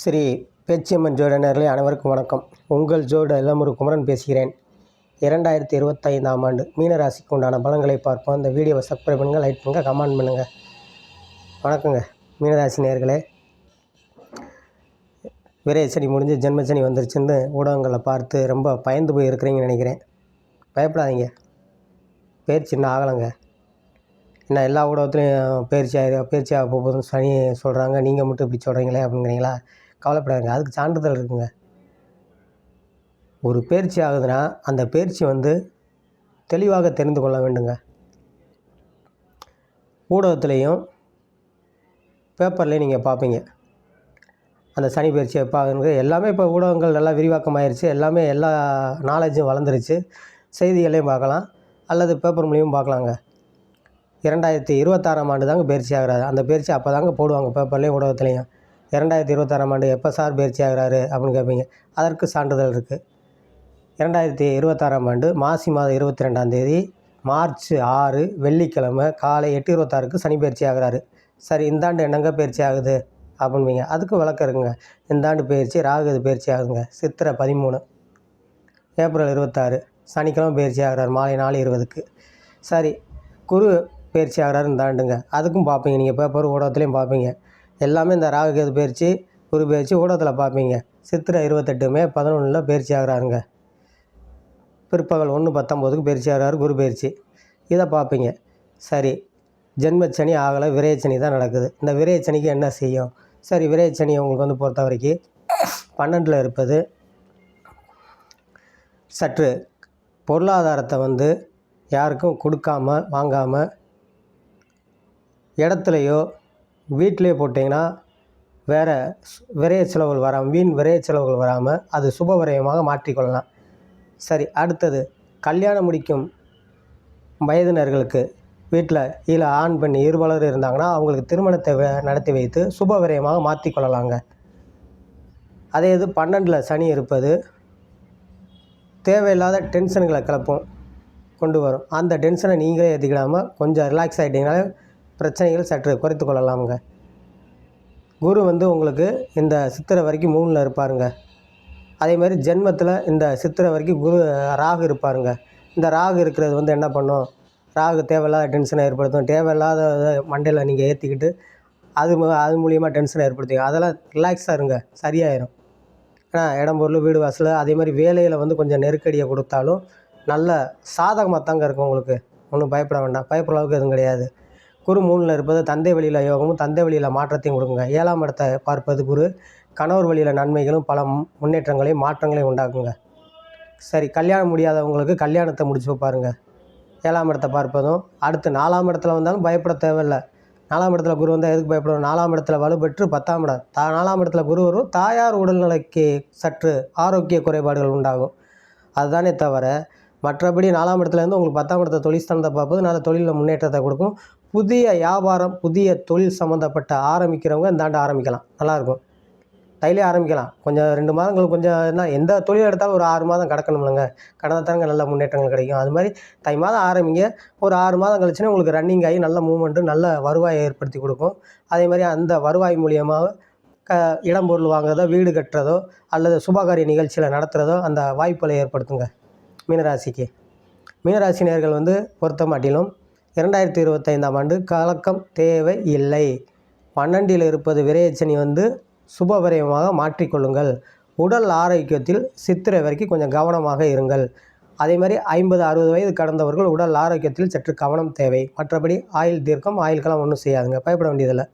ஸ்ரீ பேச்சியம்மன் ஜோடனர்களே அனைவருக்கும் வணக்கம். உங்கள் ஜோட இளமுரு குமரன் பேசுகிறேன். இரண்டாயிரத்தி இருபத்தைந்தாம் ஆண்டு மீனராசிக்கு உண்டான பலன்களை பார்ப்போம். இந்த வீடியோவை சப்ஸ்கிரைப் பண்ணுங்கள் லைக் பண்ணுங்கள் கமெண்ட் பண்ணுங்கள் வணக்கங்க மீனராசி நேர்களே. விரைச்சனி முடிஞ்சு ஜென்மச்சனி வந்துருச்சுன்னு ஊடகங்களை பார்த்து ரொம்ப பயந்து போய் இருக்கிறீங்கன்னு நினைக்கிறேன். பயப்படாதீங்க. பேர் சின்ன ஆகலைங்க. என்ன எல்லா ஊடகத்துலேயும் பயிற்சி ஆகி பயிற்சி ஆக போகுதுன்னு சனி சொல்கிறாங்க நீங்கள் மட்டும் இப்படி சொல்கிறீங்களே அப்படிங்கிறீங்களா? கவலைப்படாதீங்க. அதுக்கு சான்றிதழ் இருக்குங்க. ஒரு பயிற்சி ஆகுதுன்னா அந்த பயிற்சி வந்து தெளிவாக தெரிந்து கொள்ள வேண்டுங்க. ஊடகத்துலேயும் பேப்பர்லேயும் நீங்கள் பார்ப்பீங்க அந்த சனி பயிற்சி எப்போ எல்லாமே இப்போ ஊடகங்கள் நல்லா விரிவாக்கம் ஆயிடுச்சு எல்லாமே எல்லா நாலேஜும் வளர்ந்துருச்சு. செய்திகளையும் பார்க்கலாம். அல்லது பேப்பர் மூலியமும் பார்க்கலாங்க. இரண்டாயிரத்தி இருபத்தாறாம் ஆண்டு தாங்க பயிற்சி ஆகிறாரு அந்த பயிற்சி அப்போ தாங்க போடுவாங்க பேப்பர்லேயும் ஊடகத்துலேயும். இரண்டாயிரத்தி இருபத்தாறாம் ஆண்டு எப்போ சார் பயிற்சி ஆகிறாரு அப்படின்னு கேட்பீங்க அதற்கு சான்றிதழ் இருக்குது இரண்டாயிரத்தி இருபத்தாறாம் ஆண்டு மாசி மாதம் இருபத்தி ரெண்டாம் தேதி மார்ச் ஆறு வெள்ளிக்கிழமை காலை எட்டு இருபத்தாறுக்கு சனி பயிற்சி ஆகிறாரு. சரி இந்த ஆண்டு என்னங்க பயிற்சி ஆகுது அப்படின்பீங்க அதுக்கு விளக்கம் இருக்குங்க. இந்த ஆண்டு பயிற்சி ராகு பயிற்சி ஆகுதுங்க. சித்திரை பதிமூணு ஏப்ரல் இருபத்தாறு சனிக்கிழமை பயிற்சி ஆகிறார். மாலை நாலு இருபதுக்கு. சரி குரு பயிற்சி ஆகிறாரு இந்த ஆண்டுங்க. அதுக்கும் பார்ப்பீங்க. நீங்கள் பேப்பர் ஊடகத்துலேயும் பார்ப்பீங்க. எல்லாமே இந்த ராகு கேது பயிற்சி குரு பயிற்சி ஊடகத்தில் பார்ப்பீங்க சித்திரை இருபத்தெட்டு மே பதினொன்றில் பயிற்சி ஆகிறாருங்க. பிற்பகல் ஒன்று பத்தொம்போதுக்கு பயிற்சி ஆகிறாரு குரு பயிற்சி. இதை பார்ப்பீங்க சரி ஜென்மச்சனி ஆகலை விரயச்சனி தான் நடக்குது. இந்த விரயச்சனிக்கு என்ன செய்யும்? சரி விரயச்சனி உங்களுக்கு வந்து பொறுத்த வரைக்கும் பன்னெண்டில் இருப்பது சற்று பொருளாதாரத்தை வந்து யாருக்கும் கொடுக்காம வாங்காமல் இடத்துலையோ வீட்டிலே போட்டிங்கன்னா வேறு விரைய செலவுகள் வராமல் வீண் விரைய செலவுகள் வராமல் அது சுப விரயமாக மாற்றிக்கொள்ளலாம். சரி அடுத்தது. கல்யாணம் முடிக்கும் வயதினர்களுக்கு வீட்டில் கீழே ஆண் பெண் இருபலர் இருந்தாங்கன்னா அவங்களுக்கு திருமணத்தை நடத்தி வைத்து சுப விரயமாக மாற்றிக்கொள்ளலாங்க. அதே இது பன்னெண்டில் சனி இருப்பது தேவையில்லாத டென்ஷன்களை கிளப்பும் கொண்டு வரும். அந்த டென்ஷனை நீங்களே ஏற்றிக்கிடாமல் கொஞ்சம் ரிலாக்ஸ் ஆகிட்டீங்கனாலே பிரச்சனைகள் சற்று குறைத்து கொள்ளலாமுங்க. குரு வந்து உங்களுக்கு இந்த சித்திரை வரைக்கும் மூணில் இருப்பாருங்க. அதே மாதிரி ஜென்மத்தில் இந்த சித்திரை வரைக்கும் குரு ராகு இருப்பாருங்க. இந்த ராகு இருக்கிறது வந்து என்ன பண்ணும்? ராகு தேவையில்லாத டென்ஷனை ஏற்படுத்தும். தேவையில்லாத மண்டையில் நீங்கள் ஏற்றிக்கிட்டு அது மு- அது மூலியமாக டென்ஷனை ஏற்படுத்திங்க அதெல்லாம் ரிலாக்ஸாக இருங்க. சரியாயிரும். ஏன்னா இடம் பொருள் வீடு வாசல் அதே மாதிரி வேலையில் வந்து கொஞ்சம் நெருக்கடியை கொடுத்தாலும் நல்ல சாதகமாக தாங்க இருக்கும் உங்களுக்கு. ஒன்றும் பயப்பட வேண்டாம். பயப்படுற அளவுக்கு எதுவும் கிடையாது. குரு மூணில் இருப்பது தந்தை வழியில் யோகமும் தந்தை வழியில் மாற்றத்தையும் கொடுக்குங்க. ஏழாம் இடத்தை பார்ப்பது குரு. கணவர் வழியில் நன்மைகளும் பல முன்னேற்றங்களையும் மாற்றங்களையும் உண்டாக்குங்க. சரி கல்யாணம் முடியாதவங்களுக்கு கல்யாணத்தை முடிச்சு பாருங்கள் ஏழாம் இடத்தை பார்ப்பதும் அடுத்து நாலாம் இடத்துல வந்தாலும் பயப்பட தேவையில்லை. நாலாம் இடத்துல குரு வந்தால் எதுக்கு பயப்படணும் நாலாம் இடத்துல வலுப்பெற்று பத்தாம் இடம். தா நாலாம் இடத்துல குரு வரும் தாயார் உடல்நிலைக்கு சற்று ஆரோக்கிய குறைபாடுகள் உண்டாகும். அதுதானே தவிர மற்றபடி நாலாம் இடத்துலேருந்து உங்களுக்கு பத்தாம் இடத்த தொழில் ஸ்தானத்தை பார்ப்பது நல்ல தொழிலில் முன்னேற்றத்தை கொடுக்கும். புதிய வியாபாரம் புதிய தொழில் சம்மந்தப்பட்ட ஆரம்பிக்கிறவங்க இந்த ஆண்டு ஆரம்பிக்கலாம். நல்லாயிருக்கும் தையிலே ஆரம்பிக்கலாம். கொஞ்சம் ரெண்டு மாதங்கள் கொஞ்சம் என்ன எந்த தொழில் எடுத்தாலும் ஒரு ஆறு மாதம் கிடக்கணும்லங்க. கடந்த தாங்க நல்ல முன்னேற்றங்கள் கிடைக்கும். அது மாதிரி தை மாதம் ஆரம்பிங்க. ஒரு ஆறு மாதம் கழிச்சுன்னா உங்களுக்கு ரன்னிங் ஆகி நல்ல மூமெண்ட்டு நல்ல வருவாயை ஏற்படுத்தி கொடுக்கும். அதே மாதிரி அந்த வருவாய் மூலியமாக க இடம் பொருள் வாங்குறதோ வீடு கட்டுறதோ அல்லது சுபகாரிய நிகழ்ச்சியில் நடத்துகிறதோ அந்த வாய்ப்புகளை ஏற்படுத்துங்க. மீனராசிக்கு. மீனராசி நேர்கள் வந்து பொருத்த மாட்டிலும் இரண்டாயிரத்தி இருபத்தைந்தாம் ஆண்டு கலக்கம் தேவை இல்லை. பன்னெண்டில் இருப்பது விரையச்சனி வந்து சுப மாற்றிக்கொள்ளுங்கள். உடல் ஆரோக்கியத்தில் சித்திரை வரைக்கும் கொஞ்சம் கவனமாக இருங்கள். அதே மாதிரி ஐம்பது அறுபது வயது கடந்தவர்கள் உடல் ஆரோக்கியத்தில் சற்று கவனம் தேவை. மற்றபடி ஆயில் தீர்க்கம் ஆயில்கெல்லாம் ஒன்றும் செய்யாதுங்க. பயப்பட வேண்டியதில்லை.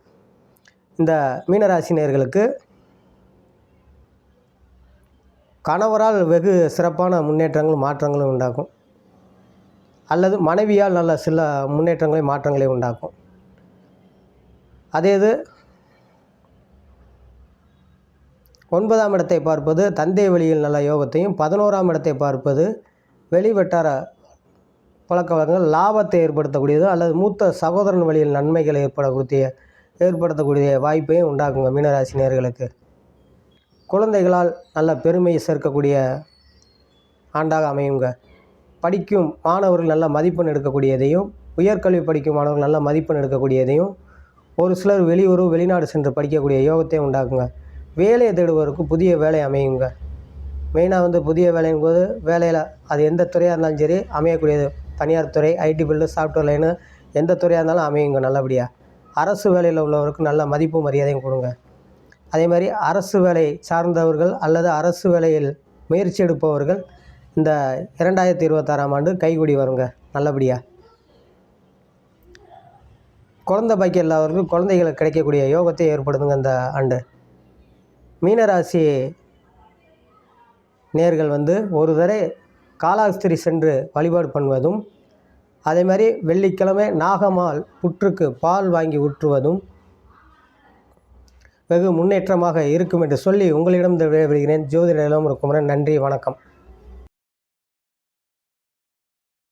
இந்த மீனராசினியர்களுக்கு கணவரால் வெகு சிறப்பான முன்னேற்றங்களும் மாற்றங்களும் உண்டாகும். அல்லது மனைவியால் நல்ல சில முன்னேற்றங்களை மாற்றங்களை உண்டாக்கும். அதே இது ஒன்பதாம் இடத்தை பார்ப்பது தந்தை வழியில் நல்ல யோகத்தையும் பதினோராம் இடத்தை பார்ப்பது வெளிவட்டார பழக்க வழக்கங்கள் லாபத்தை ஏற்படுத்தக்கூடியது அல்லது மூத்த சகோதரன் வழியில் நன்மைகளை ஏற்படக்கூடிய ஏற்படுத்தக்கூடிய வாய்ப்பையும் உண்டாக்குங்க மீனராசினியர்களுக்கு குழந்தைகளால் நல்ல பெருமையை சேர்க்கக்கூடிய ஆண்டாக அமையுங்க. படிக்கும் மாணவர்கள் நல்ல மதிப்பெண் எடுக்கக்கூடியதையும் உயர்கல்வி படிக்கும் மாணவர்கள் நல்ல மதிப்பெண் எடுக்கக்கூடியதையும் ஒரு சிலர் வெளியூர் வெளிநாடு சென்று படிக்கக்கூடிய யோகத்தை உண்டாக்குங்க. வேலையை தேடுவதற்கு புதிய வேலை அமையுங்க. மெயினாக வந்து புதிய வேலைங்கும்போது வேலையில் அது எந்த துறையாக இருந்தாலும் சரி அமையக்கூடியது தனியார் துறை ஐடி பில்டு சாஃப்ட்வேர் லைனு எந்த துறையாக இருந்தாலும் அமையுங்க நல்லபடியாக அரசு வேலையில் உள்ளவருக்கு நல்ல மதிப்பு மரியாதையும் கொடுங்க. அதே மாதிரி அரசு வேலை சார்ந்தவர்கள் அல்லது அரசு வேலையில் முயற்சி எடுப்பவர்கள் இந்த இரண்டாயிரத்தி இருபத்தாறாம் ஆண்டு கைகூடி வருங்க நல்லபடியாக குழந்தை பாக்கி இல்லாதவர்கள் குழந்தைகளுக்கு கிடைக்கக்கூடிய யோகத்தை ஏற்படுத்துங்க இந்த ஆண்டு. மீனராசி நேர்கள் வந்து ஒரு தடவை காலாஸ்திரி சென்று வழிபாடு பண்ணுவதும் அதே மாதிரி வெள்ளிக்கிழமை நாகமால் புற்றுக்கு பால் வாங்கி ஊற்றுவதும் வெகு முன்னேற்றமாக இருக்கும் என்று சொல்லி உங்களிடம் விடைபெறுகிறேன். ஜோதிட இருக்கும் நன்றி வணக்கம்.